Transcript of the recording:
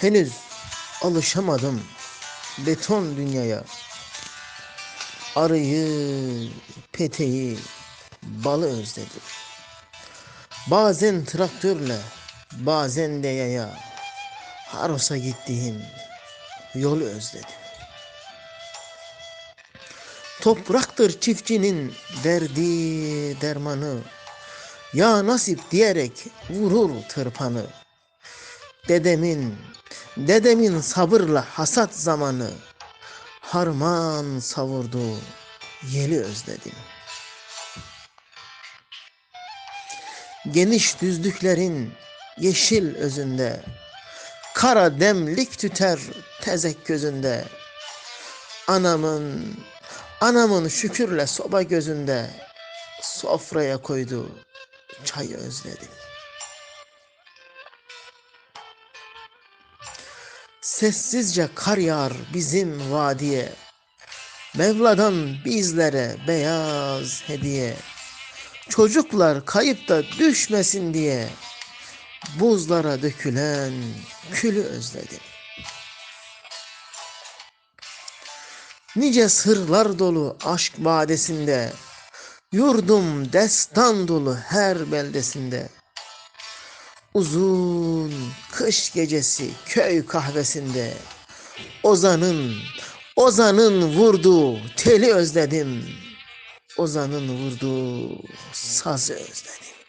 Henüz alışamadım beton dünyaya. Arıyı, peteği, balı özledim. Bazen traktörle, bazen de yaya. Haros'a gittiğim yolu özledim. Topraktır çiftçinin verdiği dermanı. Ya nasip diyerek vurur tırpanı. Dedemin, dedemin sabırla hasat zamanı. Harman savurdu, yeli özledim. Geniş düzlüklerin yeşil özünde, Kara demlik tüter tezek gözünde. Anamın, anamın şükürle soba gözünde, Sofraya koydu, çayı özledim. Sessizce kar yağar bizim vadiye. Mevladan bizlere beyaz hediye. Çocuklar kayıp da düşmesin diye buzlara dökülen külü özledim. Nice sırlar dolu aşk vadesinde, yurdum destan dolu her beldesinde. Uzun kış gecesi köy kahvesinde, Ozan'ın, Ozan'ın vurduğu teli özledim. Ozan'ın vurduğu sazı özledim.